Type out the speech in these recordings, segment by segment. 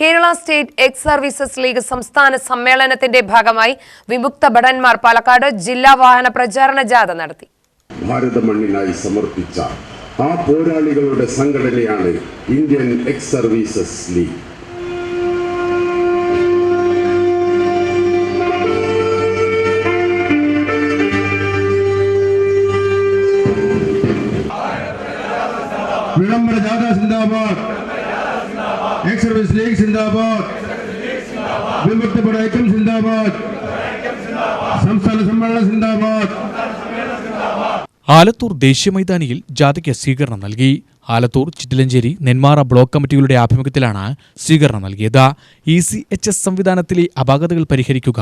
Kerala state ex services league സംസ്ഥാന സമ്മേളനത്തിന്റെ ഭാഗമായി വിമുക്ത ഭടന്മാർ പാലക്കാട് ജില്ലാ വാഹന പ്രചാരണ ജാഥ നടത്തി. ഭാരത മണ്ണിനായി സമർപ്പിച്ച ആ പോരാളികളുടെ സംഘടനയാണ് ഇന്ത്യൻ എക്സ് സർവീസസ് ലീഗ്. വിളംബര ജാഥ സിന്ദാബാദ്. എക്സ് സർവീസ് ലീഗ് സിന്ദാബാദ് വിമുക്തപട ഐക്യം സിന്ദാബാദ് സംസ്ഥാന സമ്മേളന സിന്ദാബാദ് ആലത്തൂർ ദേശീയ മൈതാനിയിൽ ജാഥയ്ക്ക് സ്വീകരണം നൽകി. ആലത്തൂർ ചിറ്റിലഞ്ചേരി നെന്മാറ ബ്ലോക്ക് കമ്മിറ്റികളുടെ ആഭിമുഖ്യത്തിലാണ് സ്വീകരണം നൽകിയത്. ഇ സി എച്ച് എസ് സംവിധാനത്തിലെ അപാകതകൾ പരിഹരിക്കുക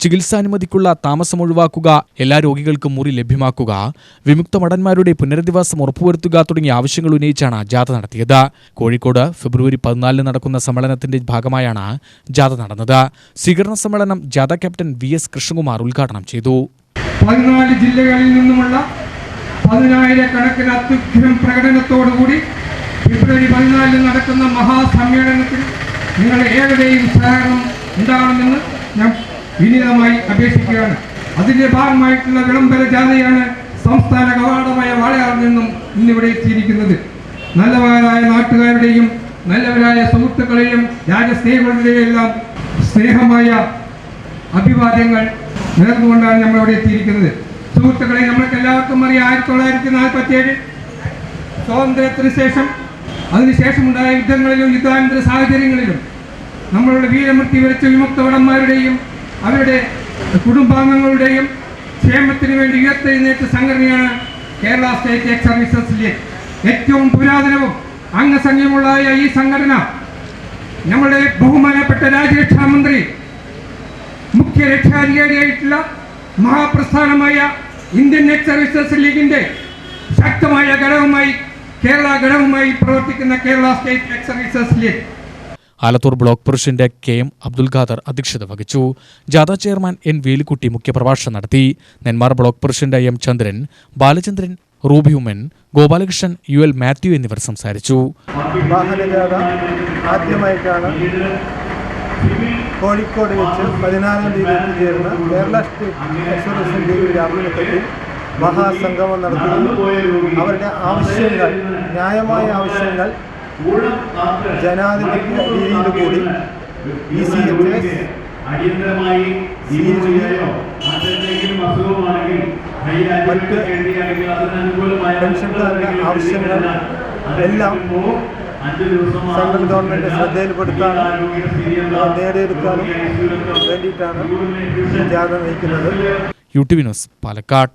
ചികിത്സാനുമതിക്കുള്ള താമസം ഒഴിവാക്കുക എല്ലാ രോഗികൾക്കും മുറി ലഭ്യമാക്കുക വിമുക്ത മടന്മാരുടെ പുനരധിവാസം ഉറപ്പുവരുത്തുക തുടങ്ങിയ ആവശ്യങ്ങൾ ഉന്നയിച്ചാണ് ജാഥ നടത്തിയത്. കോഴിക്കോട് ഫെബ്രുവരി പതിനാലിന് നടക്കുന്ന സമ്മേളനത്തിന്റെ ഭാഗമായാണ് ജാഥ നടന്നത്. സ്വീകരണ സമ്മേളനം ജാഥ ക്യാപ്റ്റൻ വി എസ് കൃഷ്ണകുമാർ ഉദ്ഘാടനം ചെയ്തു. പതിനാല് ജില്ലകളിൽ നിന്നുമുള്ള പതിനായിരക്കണക്കിന് അത്യുഗ്രഹം പ്രകടനത്തോടുകൂടി ഫെബ്രുവരി പതിനാലിന് നടക്കുന്ന മഹാസമ്മേളനത്തിൽ നിങ്ങളുടെ ഏവരെയും സഹകരണം ഉണ്ടാകണമെന്ന് ഞാൻ വിനീതമായി അപേക്ഷിക്കുകയാണ്. അതിന്റെ ഭാഗമായിട്ടുള്ള വിളംബര ജാഥയാണ് സംസ്ഥാന കവാടമായ വാളയാറിൽ നിന്നും ഇന്നിവിടെ എത്തിയിരിക്കുന്നത്. നല്ലവരായ നാട്ടുകാരുടെയും നല്ലവരായ സുഹൃത്തുക്കളെയും രാജസ്നേഹികളുടെയും എല്ലാം സ്നേഹമായ അഭിവാദ്യങ്ങൾ നേർന്നുകൊണ്ടാണ് നമ്മളിവിടെ എത്തിയിരിക്കുന്നത്. സുഹൃത്തുക്കളെ നമ്മൾക്ക് എല്ലാവർക്കും അറിയാം ആയിരത്തി തൊള്ളായിരത്തി നാൽപ്പത്തി ഏഴ് സ്വാതന്ത്ര്യത്തിന് ശേഷം അതിനുശേഷമുണ്ടായ യുദ്ധങ്ങളിലും യുദ്ധാനന്തര സാഹചര്യങ്ങളിലും നമ്മളുടെ വീരമൃത്യു വരച്ച വിമുക്തവടന്മാരുടെയും അവരുടെ കുടുംബാംഗങ്ങളുടെയും ക്ഷേമത്തിന് വേണ്ടി ഉയർത്തെഴുന്നേറ്റ സംഘടനയാണ് Kerala state ex services league ഏറ്റവും പുരാതനവും അംഗസംഖ്യമുള്ളതായ ഈ സംഘടന നമ്മുടെ ബഹുമാനപ്പെട്ട രാജ്യരക്ഷാ മന്ത്രി മുഖ്യ രക്ഷാധികാരിയായിട്ടുള്ള മഹാപ്രസ്ഥാനമായ ഇന്ത്യൻ നെറ്റ് സർവീസസ് ലീഗിന്റെ ശക്തമായ ഘടകമായി കേരള ഘടകമായി പ്രവർത്തിക്കുന്ന Kerala state net services league. Alathur block president K M Abdul Khader അധ്യക്ഷത വഹിച്ചു. ജാഥ ചെയർമാൻ എൻ വേലിക്കുട്ടി മുഖ്യപ്രഭാഷണം നടത്തി. Nenmara block president M Chandran Balachandran റൂബിയുമൻ Oommen Gopalakrishnan U L Mathew എന്നിവർ സംസാരിച്ചു. വാഹനജാഥ ആദ്യമായിട്ടാണ് കോഴിക്കോട് വെച്ച് പതിനാലാം തീയതി എത്തിച്ചേർന്ന കേരള സ്റ്റേറ്റ് എക്സ്പ്രഷൻ ലീഗിന്റെ ആഭിമുഖ്യത്തിൽ മഹാസംഗമം നടത്തുകയും അവരുടെ ആവശ്യങ്ങൾ ന്യായമായ ആവശ്യങ്ങൾ ജനാധിപത്യ രീതിയിൽ കൂടി ഇ സി എച്ച് എസ് മറ്റ് പെൻഷൻകാരുടെ ആവശ്യങ്ങൾ എല്ലാം സെൻട്രൽ ഗവൺമെന്റ് ശ്രദ്ധയിൽപ്പെടുത്താനും നേടിയെടുക്കാനും വേണ്ടിയിട്ടാണ് ജാഥ നയിക്കുന്നത് U T V news Palakkad.